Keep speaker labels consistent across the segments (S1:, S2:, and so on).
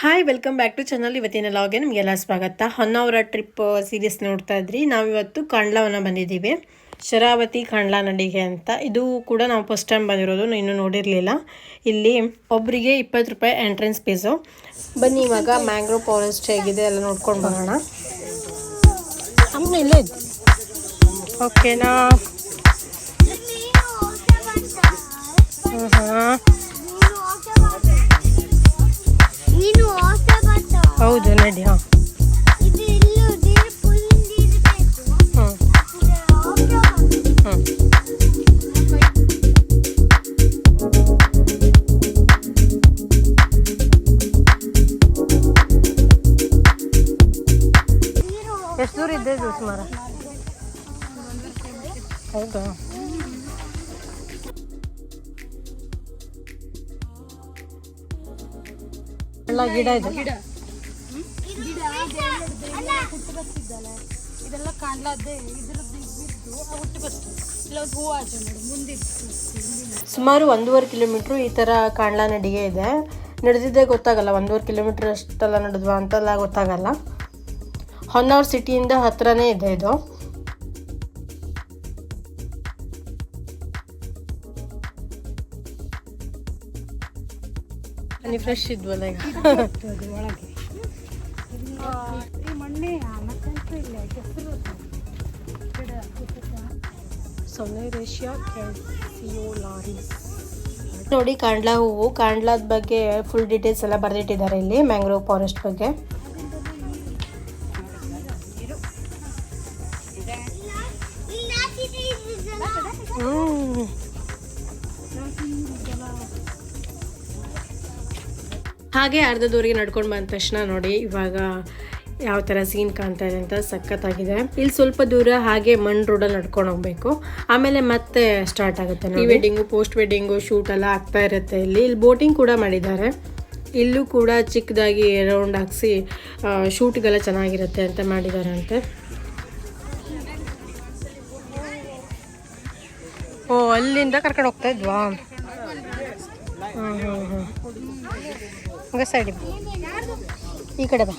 S1: Hi welcome back to channel ಇವತ್ತಿನ ಲಾಗೆ ನಿಮಗೆಲ್ಲ ಸ್ವಾಗತ. ಹೊನ್ನಾವರ ಟ್ರಿಪ್ ಸೀರೀಸ್ ನೋಡ್ತಾ ಇದ್ರಿ. ನಾವಿವತ್ತು ಕಾಂಡ್ಲವನ್ನು ಬಂದಿದ್ದೀವಿ. ಶರಾವತಿ ಕಾಂಡ್ಲಾ ನಡಿಗೆ ಅಂತ. ಇದು ಕೂಡ ನಾವು ಫಸ್ಟ್ ಟೈಮ್ ಬಂದಿರೋದು ನಾನು ಇನ್ನೂ ನೋಡಿರಲಿಲ್ಲ. ಇಲ್ಲಿ ಒಬ್ಬರಿಗೆ ಇಪ್ಪತ್ತು ರೂಪಾಯಿ ಎಂಟ್ರೆನ್ಸ್ ಫೀಸು ಬನ್ನಿ ಇವಾಗ ಮ್ಯಾಂಗ್ರೋ ಫಾರೆಸ್ಟ್ ಹೇಗಿದೆ ಎಲ್ಲ ನೋಡ್ಕೊಂಡು ಬರೋಣ. ಅಮ್ಮ ಇಲ್ಲೇ ಓಕೆನಾ ಹಾಂ ಎಷ್ಟು ದೂರ ಇದೆ ಇದು ಸುಮಾರು? ಹೌದಾ? ಎಲ್ಲ ಗಿಡ ಇದೆ?
S2: ಇದೆಲ್ಲ ಕಾಣ್ಲಾರ್ದೆ ಇದ್ರದ್ದು ಬಿದ್ದು ಹುಟ್ಟು ಬಸ್ತು. ಇಲ್ಲ ಒಂದು ಹೂವು ಆಚೆ ನೋಡಿ ಮುಂದಿತ್ತು
S1: ಸುಮಾರು ಒಂದೂವರೆ ಕಿಲೋಮೀಟ್ರು ಈ ಥರ ಕಾಂಡ್ಲಾ ನಡಿಗೆ ಇದೆ. ನಡೆದಿದ್ದೇ ಗೊತ್ತಾಗಲ್ಲ ಒಂದೂವರೆ ಕಿಲೋಮೀಟ್ರ್ ಅಷ್ಟೆಲ್ಲ ನಡೆದ್ವಾ ಅಂತೆಲ್ಲ ಗೊತ್ತಾಗಲ್ಲ. ಹೊನ್ನಾವರ್ ಸಿಟಿಯಿಂದ ಹತ್ರನೇ ಇದೆ ಇದು. ಫ್ರೆಶ್ ಇದ್ವಲ್ಲ ಈಗ. ನೋಡಿ ಕಾಂಡ್ಲಾ ಹೂವು. ಕಾಂಡ್ಲಾದ ಬಗ್ಗೆ ಫುಲ್ ಡೀಟೇಲ್ಸ್ ಎಲ್ಲ ಬರೆದಿಟ್ಟಿದ್ದಾರೆ ಇಲ್ಲಿ ಮ್ಯಾಂಗ್ರೋವ್ ಫಾರೆಸ್ಟ್ ಬಗ್ಗೆ. ಹಾಗೆ ಅರ್ಧ ದೂರಿಗೆ ನಡ್ಕೊಂಡು ಬಂದ ತಕ್ಷಣ ನೋಡಿ, ಇವಾಗ ಯಾವ ಥರ ಸೀನ್ ಕಾಣ್ತಾ ಇದೆ ಅಂತ ಸಖತ್ತಾಗಿದೆ. ಇಲ್ಲಿ ಸ್ವಲ್ಪ ದೂರ ಹಾಗೆ ಮಣ್ ರೋಡಲ್ಲಿ ನಡ್ಕೊಂಡು ಹೋಗ್ಬೇಕು. ಆಮೇಲೆ ಮತ್ತೆ ಸ್ಟಾರ್ಟ್ ಆಗುತ್ತೆ pre wedding post wedding shoot ಎಲ್ಲ ಆಗ್ತಾ ಇರುತ್ತೆ ಇಲ್ಲಿ. ಇಲ್ಲಿ ಬೋಟಿಂಗ್ ಕೂಡ ಮಾಡಿದ್ದಾರೆ. ಇಲ್ಲೂ ಕೂಡ ಚಿಕ್ಕದಾಗಿ ರೌಂಡ್ ಹಾಕ್ಸಿ ಶೂಟ್ಗೆಲ್ಲ ಚೆನ್ನಾಗಿರುತ್ತೆ ಅಂತ ಮಾಡಿದ್ದಾರೆ ಅಂತೆ ಓ, ಅಲ್ಲಿಂದ ಕರ್ಕೊಂಡು ಹೋಗ್ತಾ ಇದ್ವಾ? ಹಾಂ ಹಾಂ ಹ್ಞೂ ಸೈಡ್ ಈ ಕಡೆ ಬಾ.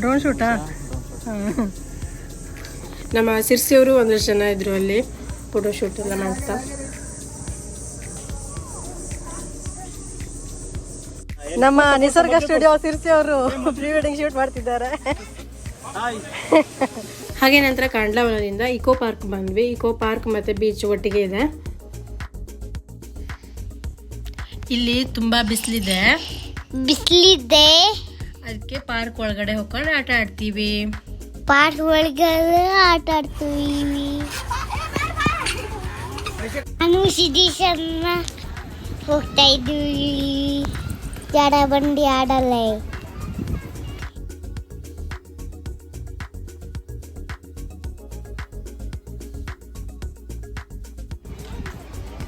S1: ಡ್ರೋನ್ ಶೂಟಾ ನಮ್ಮ ಸಿರ್ಸಿಯವರು ಒಂದಷ್ಟು ಜನ ಇದ್ರು ಅಲ್ಲಿ. ಫೋಟೋ ಶೂಟ್ ಎಲ್ಲ ಮಾಡ್ತಾ. ನಮ್ಮ ನಿಸರ್ಗ ಸ್ಟುಡಿಯೋ ಸಿರ್ಸಿ ಅವರು ಪ್ರೀ ವೆಡ್ಡಿಂಗ್ ಶೂಟ್ ಮಾಡ್ತಿದ್ದಾರೆ. ಹಾಗೆ ನಂತರ ಕಾಂಡ್ಲಾವನದಿಂದ ಇಕೋ ಪಾರ್ಕ್ ಬಂದ್ವಿ. ಇಕೋ ಪಾರ್ಕ್ ಮತ್ತೆ ಬೀಚ್ ಒಟ್ಟಿಗೆ ಇದೆ. ಇಲ್ಲಿ ತುಂಬಾ ಬಿಸಿಲಿದೆ.
S3: ಬಿಸಿಲಿದೆ.
S1: ಅದಕ್ಕೆ ಪಾರ್ಕ್ ಒಳಗಡೆ ಹೋಗ್ಕೊಂಡು ಆಟ ಆಡ್ತೀವಿ.
S3: ಪಾರ್ಕ್ ಒಳಗಡೆ ಆಟ ಆಡ್ತೀವಿ. ನಾನು ಸಿದ್ದೇಶನ್ನ ಹೋಗ್ತಾ ಇದ್ದೀವಿ. ಜಡ ಬಂಡಿ ಆಡಲ್ಲ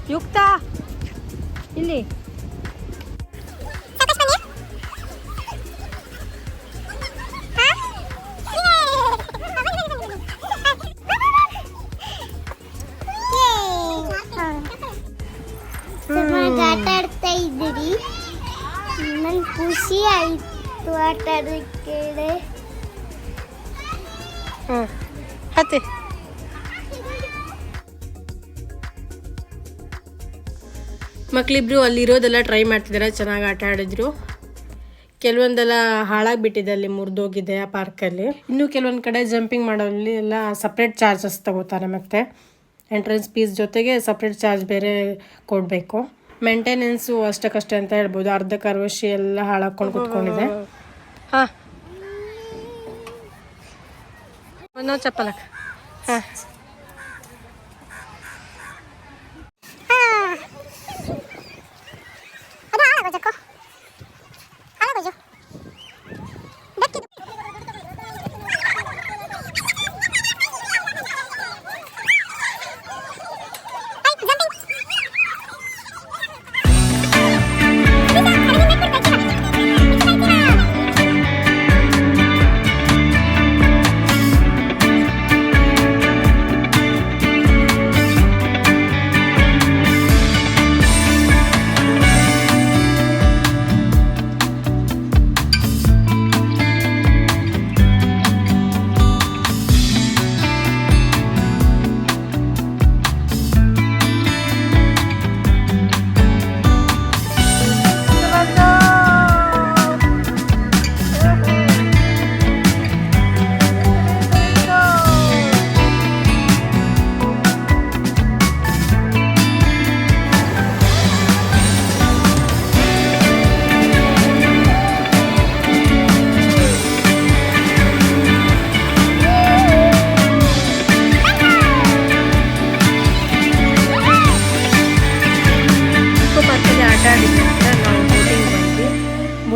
S1: ಯುಕ್ತ ಇಲ್ಲಿ
S3: ಖುಷಿ ಆಯಿತು ಆಟ ಆಡೋಕ್ಕೆ
S1: ಹತ್ತಿ. ಮಕ್ಕಳಿಬ್ರು ಅಲ್ಲಿರೋದೆಲ್ಲ ಟ್ರೈ ಮಾಡ್ತಿದ್ದಾರೆ ಚೆನ್ನಾಗಿ ಆಟ ಆಡಿದ್ರು. ಕೆಲವೊಂದೆಲ್ಲ ಹಾಳಾಗ್ಬಿಟ್ಟಿದೆ ಅಲ್ಲಿ, ಮುರಿದೋಗಿದೆ ಆ ಪಾರ್ಕಲ್ಲಿ ಇನ್ನು ಕೆಲವೊಂದು ಕಡೆ ಜಂಪಿಂಗ್ ಮಾಡೋಲ್ಲಿ ಎಲ್ಲ ಸಪ್ರೇಟ್ ಚಾರ್ಜಸ್ ತಗೋತಾರೆ ಮತ್ತೆ. ಎಂಟ್ರೆನ್ಸ್ ಫೀಸ್ ಜೊತೆಗೆ ಸಪ್ರೇಟ್ ಚಾರ್ಜ್ ಬೇರೆ ಕೊಡಬೇಕು. ಮೇಂಟೆನೆನ್ಸು ಅಷ್ಟಕ್ಕಷ್ಟೇ ಅಂತ ಹೇಳ್ಬೋದು. ಅರ್ಧ ಕರ್ವಶಿ ಎಲ್ಲ ಹಾಳಾಕೊಂಡು ಕುತ್ಕೊಂಡಿದೆ. ಹಾಂ. ಚಪ್ಪಲಕ್ಕ. ಹಾಂ.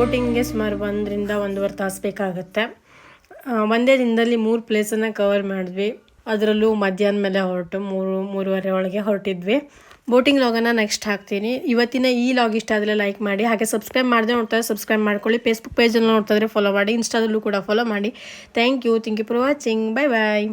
S1: ಸುಮಾರು ಒಂದರಿಂದ ಒಂದೂವರೆ ತಾಸು ಬೇಕಾಗುತ್ತೆ. ಒಂದೇ ದಿನದಲ್ಲಿ ಮೂರು ಪ್ಲೇಸನ್ನು ಕವರ್ ಮಾಡಿದ್ವಿ. ಅದರಲ್ಲೂ ಮಧ್ಯಾಹ್ನ ಮೇಲೆ ಹೊರಟು, ಮೂರು, ಮೂರುವರೆ ಒಳಗೆ ಹೊರಟಿದ್ವಿ. ಬೋಟಿಂಗ್ ಲಾಗನ್ನು ನೆಕ್ಸ್ಟ್ ಹಾಕ್ತೀನಿ. ಇವತ್ತಿನ ಈ ಲಾಗ್ ಇಷ್ಟ ಆದರೆ ಲೈಕ್ ಮಾಡಿ, ಹಾಗೆ ಸಬ್ಸ್ಕ್ರೈಬ್ ಮಾಡಿದ್ರೆ ನೋಡ್ತಾರೆ ಸಬ್ಸ್ಕ್ರೈಬ್ ಮಾಡ್ಕೊಳ್ಳಿ. ಫೇಸ್ಬುಕ್ ಪೇಜನ್ನು ನೋಡ್ತಾ ಇದ್ರೆ ಫಾಲೋ ಮಾಡಿ ಇನ್ಸ್ಟಾದಲ್ಲೂ ಕೂಡ ಫಾಲೋ ಮಾಡಿ. Thank you thank you for watching bye bye